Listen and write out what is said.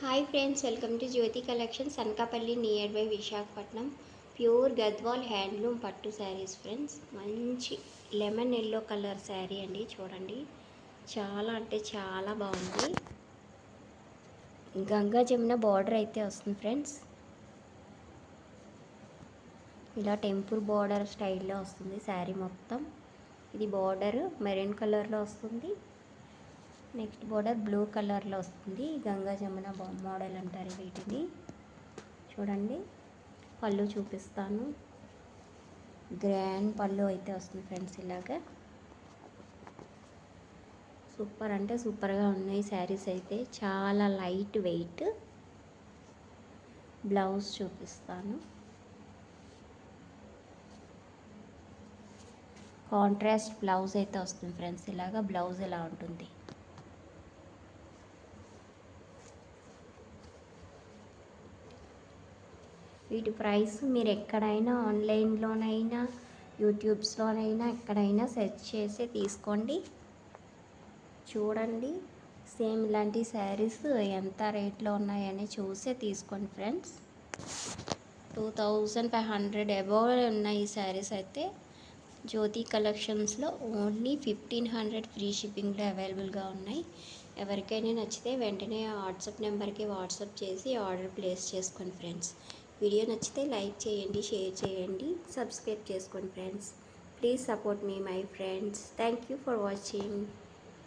Hi friends welcome to Jyothi collections Anakapalli near by Visakhapatnam pure Gadwal handloom పట్టు saris friends మంచి lemon yellow colour sari అండి చూడండి చాలా అంటే చాలా బాగుంది గంగా జమున బార్డర్ అయితే వస్తుంది ఫ్రెండ్స్ ఇలా టెంపుల్ బార్డర్ స్టైల్లో వస్తుంది శారీ మొత్తం ఇది బార్డర్ మెరూన్ కలర్లో వస్తుంది నెక్స్ట్ బోర్డర్ బ్లూ కలర్లో వస్తుంది. గంగా జమున మోడల్ అంటారు వీటిని. చూడండి. పళ్ళు చూపిస్తాను. గ్రాండ్ పళ్ళు అయితే వస్తుంది ఫ్రెండ్స్ ఇలాగా. సూపర్ అంటే సూపర్గా ఉన్నాయి శారీస్ అయితే. చాలా లైట్ వెయిట్. బ్లౌజ్ చూపిస్తాను. కాంట్రాస్ట్ బ్లౌజ్ అయితే వస్తుంది ఫ్రెండ్స్ ఇలాగా. బ్లౌజ్ ఎలా ఉంటుంది? వీటి ప్రైస్ మీరు ఎక్కడైనా ఆన్లైన్లోనైనా యూట్యూబ్స్లోనైనా ఎక్కడైనా సెర్చ్ చేసి తీసుకోండి. చూడండి సేమ్ ఇలాంటి శారీస్ ఎంత రేట్లో ఉన్నాయని చూసే తీసుకోండి friends. Two thousand five hundred above ఉన్నాయి ఈ శారీస్ అయితే జ్యోతి కలెక్షన్స్లో ఓన్లీ ఫిఫ్టీన్ హండ్రెడ్ ఫ్రీ షిప్పింగ్లో అవైలబుల్గా ఉన్నాయి. ఎవరికైనా నచ్చితే వెంటనే వాట్సాప్ నెంబర్కి వాట్సాప్ చేసి ఆర్డర్ ప్లేస్ చేసుకోండి ఫ్రెండ్స్. వీడియో నచ్చితే లైక్ చేయండి షేర్ చేయండి సబ్స్క్రైబ్ చేసుకోండి friends. Please support me my friends. Thank you for watching.